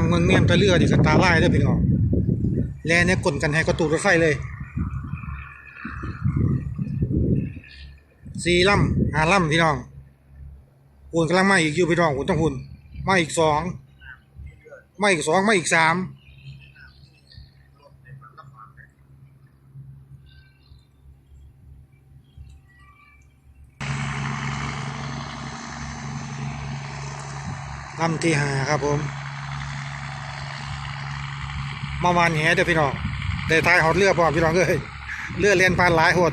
างเมืองเมียนตะเรือดิสตาร์ไล่เด้พี่น้องแลเนี่ยกลนกันให้กระตูรถไฟเลยสี่ลำห้าลำพี่น้องหุ่นกำลังมาอีกอยู่พี่น้องหุ่นต้องหุ่นมาอีกสองมาอีกสองมาอีกสามลำที่ห้าครับผม มื่อวานแหเด้อพี่น้องได้ทายหอดเรือพร้อมพี่น้องเอ้ยเรือเลียนปานหลายหด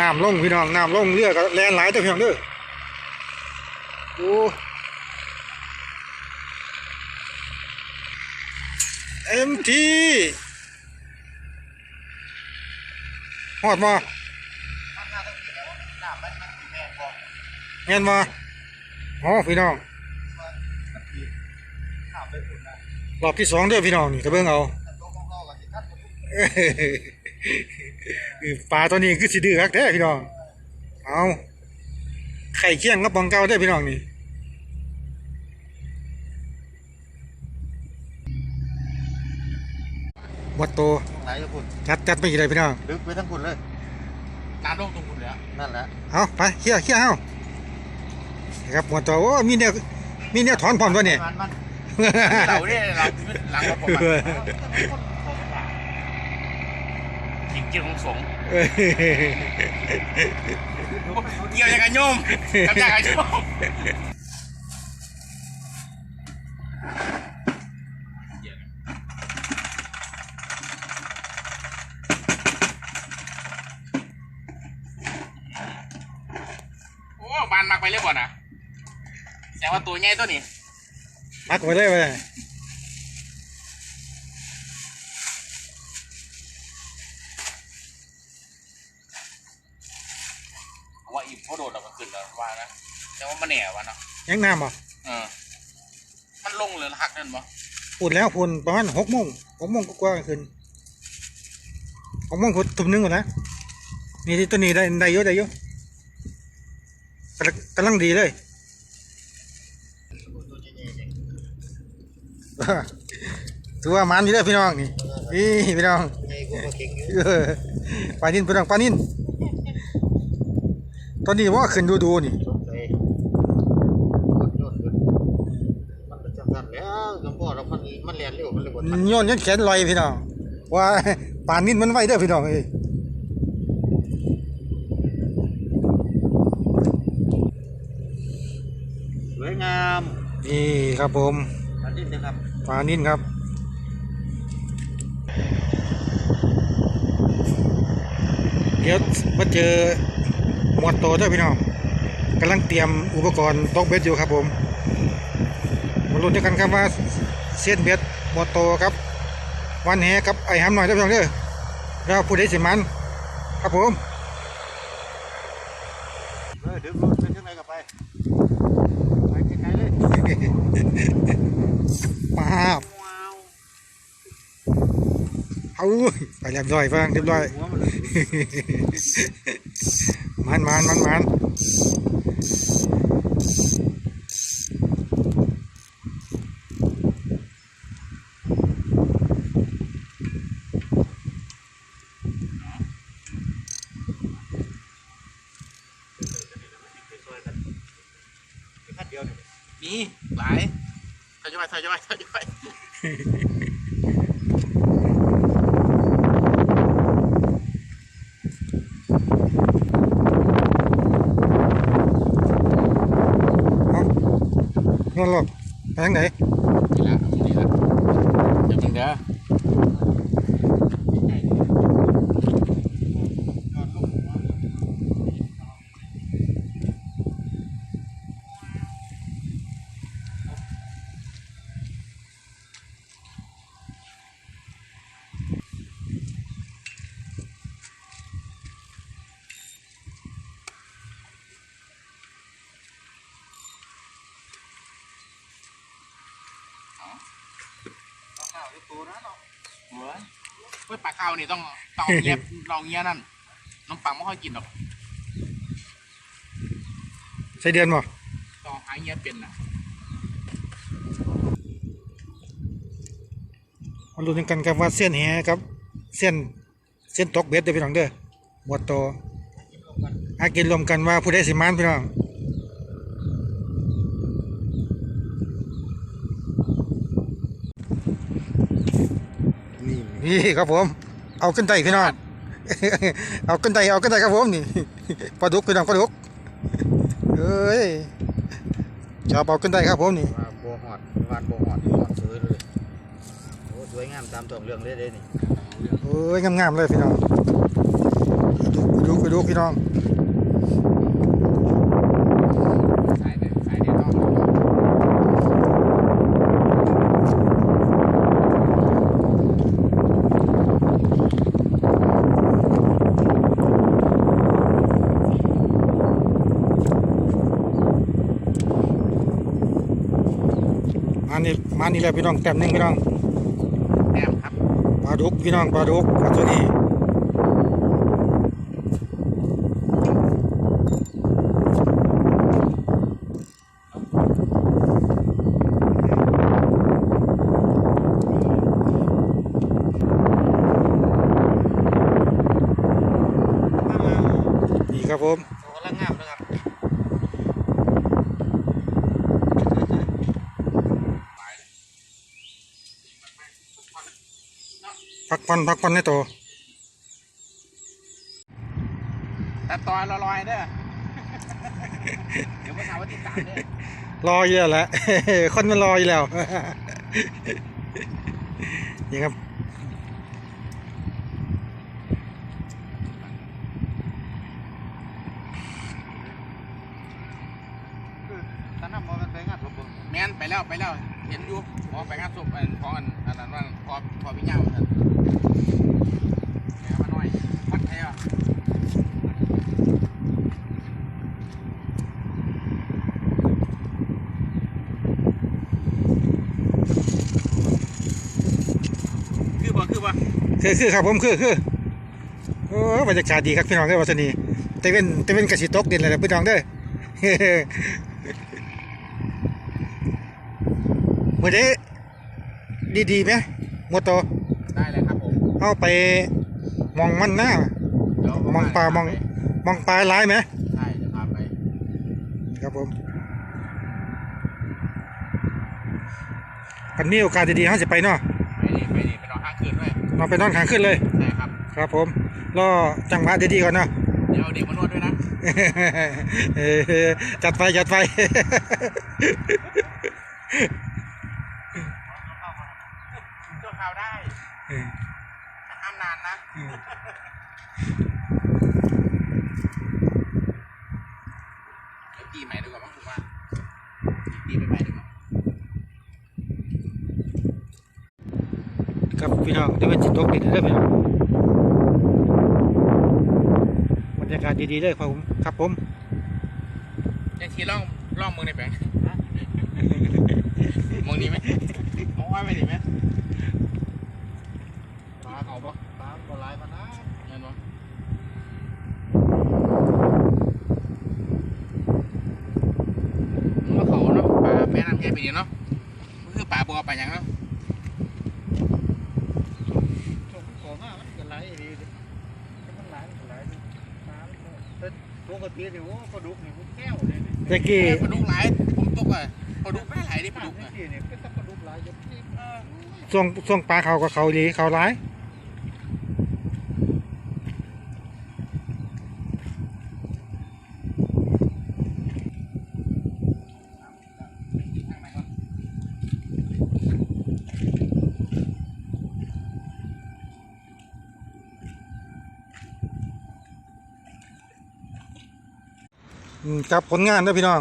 น้ำลงพี่น้องน้ำลงเรือก็แลนหลายตัวพี่น้องเด้อโอ้เอ็มทีฮ อดมาแม่นมาอ๋อพี่น้องรอบที่สองเด้อพี่น้องนี่ตะเบิ่งเอาปลาตัวนี้คือสิดื้อคักแท้พี่น้อง เอาไข่เคี่ยงกับปองเก่าได้อพี่น้องนี่วัดโต ไหนจะคุณจัดจัดไม่กี่ได้พี่น้องลึกไปทั้งคุณเลยน้ำลงตรงคุณแล้วนั่นแหละเอาไปเคี่ยวเคี่ยวเอานะครับหมดตัวโอ้มีเนี่ยมีเนี่ยถอนพร้อมตัวเนี่ยมันมันเราเนี่ยเราหลังเราผมจริงจริงของสงฆ์เอ้ยเกี่ยวยังไงโยมกับยังไงโยมโอ้บานมักไปเรียบ่นะ แต่ว่าตัวใหญ่ตัวนี้มักไว้ได้ไว้ได้ว่าอิ่มเขาโดดเราก็ขึ้นแล้วว่านะแต่ว่ามันแหน่วะเนาะยังน้ำบ่เออมันลงเลยหักนั่นบ่พูดแล้วพูดประมาณหกโมงหกโมงกว่าๆขึ้นหกโมงคุดทุ่มหนึงหมดแล้วนี่ที่ตัวนี้ได้ได้เยอะได้เยอะกำลังกำลังดีเลย ถือว่ามันอยู่เด้อพี่น้องนี่นี่พี่น้องไงกูก็เก่งอยู่เออปลานินพี่น้องปลานินตอนนี้ว่าขึ้นดูดูๆนี่สงสัยมันโยนขึ้นมันเป็นจังสันแล้วสมพ่อเรามันมันเรียนเร็วมันเลยบดมันโยนยันแขนลอยพี่น้องว่าปลานินมันไวเด้อพี่น้องเอ้ยสวยงามนี่ครับผมอันนี้นะครับ ปลานินครับเดี๋ยวมาเจอหมวดโตเด้อพี่น้องกำลังเตรียมอุปกรณ์ตกเบ็ดอยู่ครับผมมาลุ้นด้วยกันครับว่าเส้นเบ็ดหมวดโตครับ วันแหกับไอ้ห้ำหน่อยเด้อพี่น้องเด้อเราผู้ใดสิมัน ครับผมเออดึงมันเป็นยังไงกับไปไปไกลๆเลย มาบว้าเอาไปเรียบร้อยฟังเรียบร้อย มันมันมันมันมัน ขั้นเดียวนี่ มีหลาย ถอยจะไปถอยจะไปถอยจะไป นอนหลบไปทางไหน นี่ละนี่ละเดี๋ยวมึงเด้อ เหมือนเฮ้ยปลาข้าวนี่ต้องต้องเอาเงียบลองเงี้ยนั่นน้ำปังไม่ค่อยกินหรอกใส่เดือนบ่ต้องหาเงี้ยเป็นนะมาลุ้นกันครับว่าเส้นแหครับ เส้นเส้นตกเบ็ดเด้อพี่น้องเด้อหมวดโตอากินรวมกันว่าผู้ใดสิมานพี่น้อง นี่นี่ครับผม เอาขึ้นไตพี่น้องเอาขึ้นไตเอาขึ้นไตครับผมนี่ปลาดุกพี่น้องปลาดุกเอ้ยชอบเอาขึ้นไตครับผมนี่ว่าโบหอดวานโบหอดหอดสวยเลยโอ้สวยงามตามตัวเรื่องเลยเด้นี่โอ้ยงามๆเลยพี่น้องไปดูไปดูพี่น้อง สายเด็ดสายเด็ดต้อง มา นี่มานี่แหละพี่น้องแต้มหนึ่งพี่น้องแต้มครับปลาดุกพี่น้องปลาดุกปลาตัวนี้นี่ครับผมเขากำลังงามนะ ครับพักผ่อนพักผ่อนในตัวแต่ตอนลอยๆเด้อเดี๋ยวมาถามว่าติดตามเด้อรออยู่แล้วแหละคนมันรออยู่แล้วนี่ครับตอนนั้นมองกันไปงานผมเบิ่งแมนไปแล้วไปแล้ว เห็นอยู่พอไปงานศพอันพออันอันนั้นว่าพอพอพี่เงาท่านแม่มาหน่อยพัดไทยอะ คือบ่คือบ่ คือคือครับผมคือคือโอ้บรรยากาศดีครับพี่น้องเด้อวัสนีเตเว่นเตเว่นกระสีตกดินเลยนะพี่น้องเด้อมื่อนี้ดีดีๆไหมหมดโตวได้เลยครับผมเอาไปมองมันหน้าเดี๋ยวมองปลามองมองปลาร้ายไหมใช่เดี๋ยวพาไปครับผมกันมีโอกาสดีๆเขาจะไปเนาะไปดิไปดิ เราไปนอนค้างขึ้นเลย ใช่ครับ ครับผมรอจังหวะดีๆก่อนเนาะ เดี๋ยวเอาเด็กมานวดด้วยนะ เออจัดไปจัดไป ตัวข่าวได้แต่ห้ามนานนะเดี๋ยวตีใหม่ดีกว่ามั้งผมว่าตีไปใหม่ดีกว่า ครับ พี่น้องเดี๋ยวเป็นจิตตกดินเลยพี่น้องบรรยากาศดีๆเลยครับผมครับผมยังทีล่องล่องมือในแบงค์มองนี้ไหมมองว่าไปดิไหมปลาเขาปะปลาบ่หลายมานะเงินวะมึงว่าเขาเนาะป่าแม่น้ำแค่ปีนี้เนาะมันคือป่าบัวป่าหยังเนาะ ชมของอะมันก็หลายดีดิมันหลายมันก็หลายดิปลามันก็แต่ ปกตินี่โอ้ปลาดุกนี่มันแก้วเลยนี่ตะกี้ปลาดุกหลายผมตกอะปลาดุกไม่หลายดิปลาดุกนี่อะที่นี่เป็นแต่ปลาดุกหลายจนที่เออช่วงช่วงปลาเขากับเขาดีเขาร้าย ทางไหนก่อน อืม กับผลงานนะพี่น้อง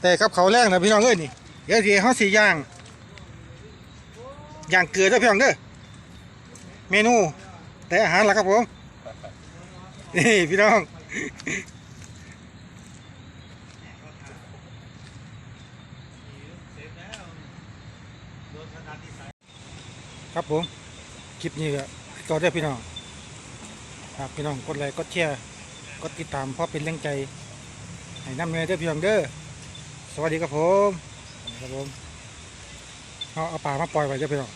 แต่กับเขาแรงนะพี่น้องเอ้ยนี่เดี๋ยวทีเขาสีย่างย่างเกลือเด้อพี่น้องเด้อเมนู แต่อาหารละครับผมนี่พี่น้องครับผม คลิปนี้ก็ต่อได้พี่น้องฝากพี่น้องกดไลค์กดแชร์ กดติดตามเพราะเป็นแรงใจให้น้ำเนยเด้อพี่น้องเด้อสวัสดีครับผมครับผมเอาเอาปลามาปล่อยไว้เด้อพี่น้อง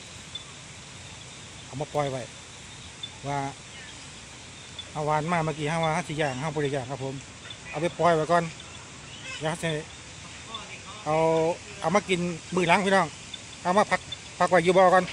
เอามาปล่อยไว้ว่าเอาวานมาเมื่อกี้ห้าว่าห้าสี่อย่างห้าบริอย่างครับผม เอาไปปล่อยไว้ก่อนแล้วจะเอาเอามากินมือล้างพี่น้อง เอามาพักพักไว้อยู่บ่อก่อน